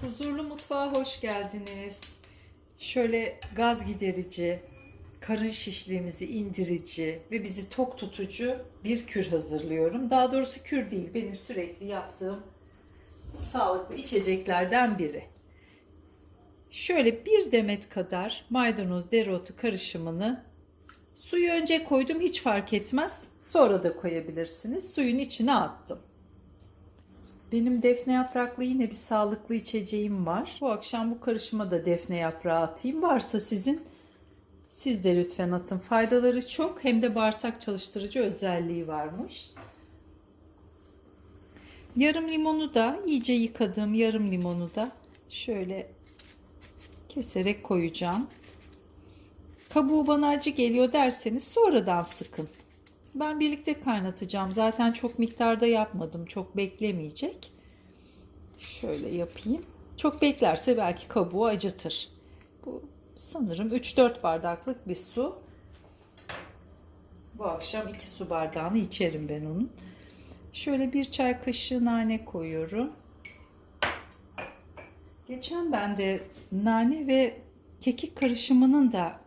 Huzurlu mutfağa hoş geldiniz. Şöyle gaz giderici, karın şişliğimizi indirici ve bizi tok tutucu bir kür hazırlıyorum. Daha doğrusu kür değil, benim sürekli yaptığım sağlıklı içeceklerden biri. Şöyle bir demet kadar maydanoz dereotu karışımını suyu önce koydum hiç fark etmez. Sonra da koyabilirsiniz. Suyun içine attım. Benim defne yapraklı yine bir sağlıklı içeceğim var. Bu akşam bu karışıma da defne yaprağı atayım. Varsa sizin siz de lütfen atın. Faydaları çok hem de bağırsak çalıştırıcı özelliği varmış. Yarım limonu da iyice yıkadığım yarım limonu da şöyle keserek koyacağım. Kabuğu bana acı geliyor derseniz sonradan sıkın. Ben birlikte kaynatacağım. Zaten çok miktarda yapmadım. Çok beklemeyecek. Şöyle yapayım. Çok beklerse belki kabuğu acıtır. Bu sanırım 3-4 bardaklık bir su. Bu akşam 2 su bardağını içerim ben onun. Şöyle bir çay kaşığı nane koyuyorum. Geçen ben de nane ve kekik karışımının da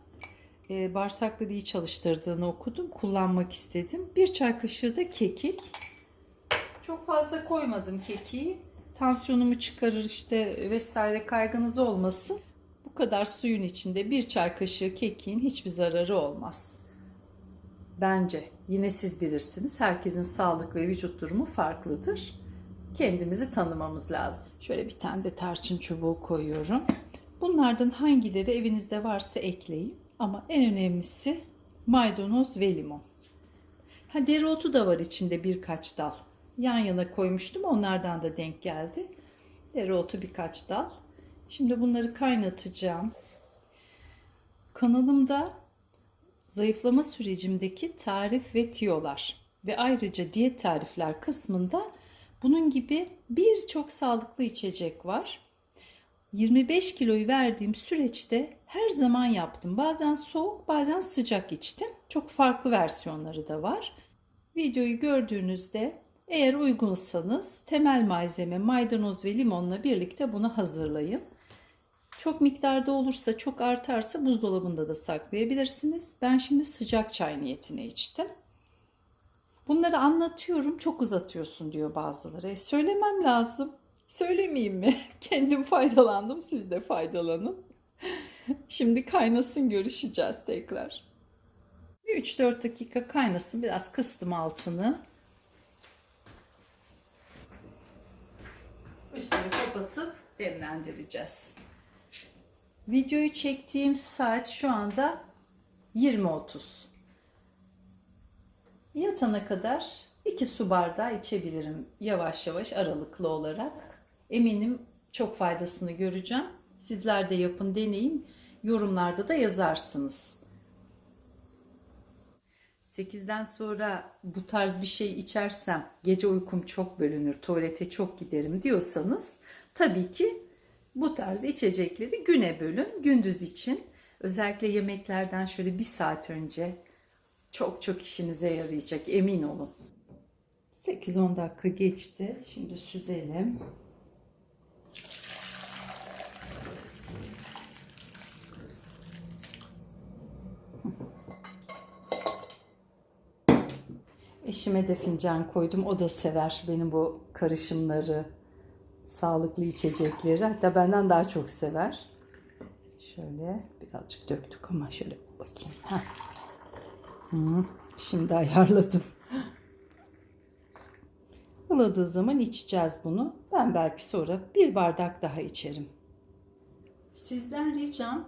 e, bağırsakları iyi çalıştırdığını okudum. Kullanmak istedim. Bir çay kaşığı da kekik. Çok fazla koymadım kekiği. Tansiyonumu çıkarır işte vesaire kaygınız olmasın. Bu kadar suyun içinde bir çay kaşığı kekiğin hiçbir zararı olmaz. Bence. Yine siz bilirsiniz. Herkesin sağlık ve vücut durumu farklıdır. Kendimizi tanımamız lazım. Şöyle bir tane de tarçın çubuğu koyuyorum. Bunlardan hangileri evinizde varsa ekleyin. Ama en önemlisi maydanoz ve limon. Ha dereotu da var içinde birkaç dal. Yan yana koymuştum onlardan da denk geldi. Dereotu birkaç dal. Şimdi bunları kaynatacağım. Kanalımda zayıflama sürecimdeki tarif ve tiyolar ve ayrıca diyet tarifler kısmında bunun gibi birçok sağlıklı içecek var. 25 kiloyu verdiğim süreçte her zaman yaptım. Bazen soğuk, bazen sıcak içtim. Çok farklı versiyonları da var. Videoyu gördüğünüzde eğer uygunsanız temel malzeme maydanoz ve limonla birlikte bunu hazırlayın. Çok miktarda olursa, çok artarsa buzdolabında da saklayabilirsiniz. Ben şimdi sıcak çay niyetine içtim. Bunları anlatıyorum, çok uzatıyorsun diyor bazıları. E, söylemem lazım. Söylemeyeyim mi? Kendim faydalandım, siz de faydalanın. Şimdi kaynasın görüşeceğiz tekrar. 3-4 dakika kaynasın. Biraz kıstım altını. Üstünü kapatıp demlendireceğiz. Videoyu çektiğim saat şu anda 20.30. Yatana kadar 2 su bardağı içebilirim yavaş yavaş aralıklı olarak. Eminim çok faydasını göreceğim. Sizler de yapın deneyin. Yorumlarda da yazarsınız. 8'den sonra bu tarz bir şey içersem gece uykum çok bölünür, tuvalete çok giderim diyorsanız tabii ki bu tarz içecekleri güne bölün. Gündüz için özellikle yemeklerden şöyle bir saat önce çok çok işinize yarayacak emin olun. 8-10 dakika geçti. Şimdi süzelim. Eşime de fincan koydum. O da sever benim bu karışımları, sağlıklı içecekleri. Hatta benden daha çok sever. Şöyle birazcık döktük ama şöyle bakayım. Heh. Hı, şimdi ayarladım. Iladığı zaman içeceğiz bunu. Ben belki sonra bir bardak daha içerim. Sizden ricam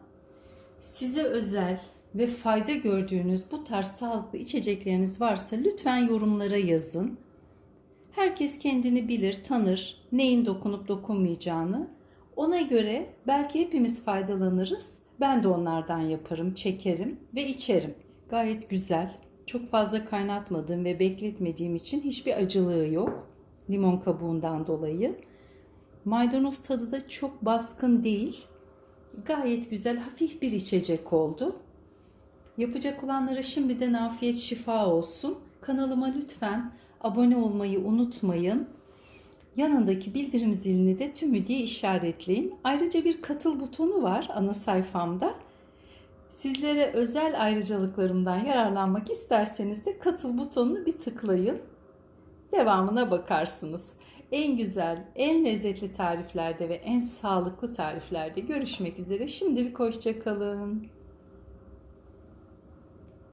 size özel ve fayda gördüğünüz bu tarz sağlıklı içecekleriniz varsa lütfen yorumlara yazın. Herkes kendini bilir, tanır, neyin dokunup dokunmayacağını. Ona göre belki hepimiz faydalanırız. Ben de onlardan yaparım, çekerim ve içerim. Gayet güzel. Çok fazla kaynatmadığım ve bekletmediğim için hiçbir acılığı yok. Limon kabuğundan dolayı. Maydanoz tadı da çok baskın değil. Gayet güzel, hafif bir içecek oldu. Yapacak olanlara şimdiden afiyet şifa olsun. Kanalıma lütfen abone olmayı unutmayın. Yanındaki bildirim zilini de tümü diye işaretleyin. Ayrıca bir katıl butonu var ana sayfamda. Sizlere özel ayrıcalıklarımdan yararlanmak isterseniz de katıl butonunu bir tıklayın. Devamına bakarsınız. En güzel, en lezzetli tariflerde ve en sağlıklı tariflerde görüşmek üzere. Şimdilik hoşçakalın.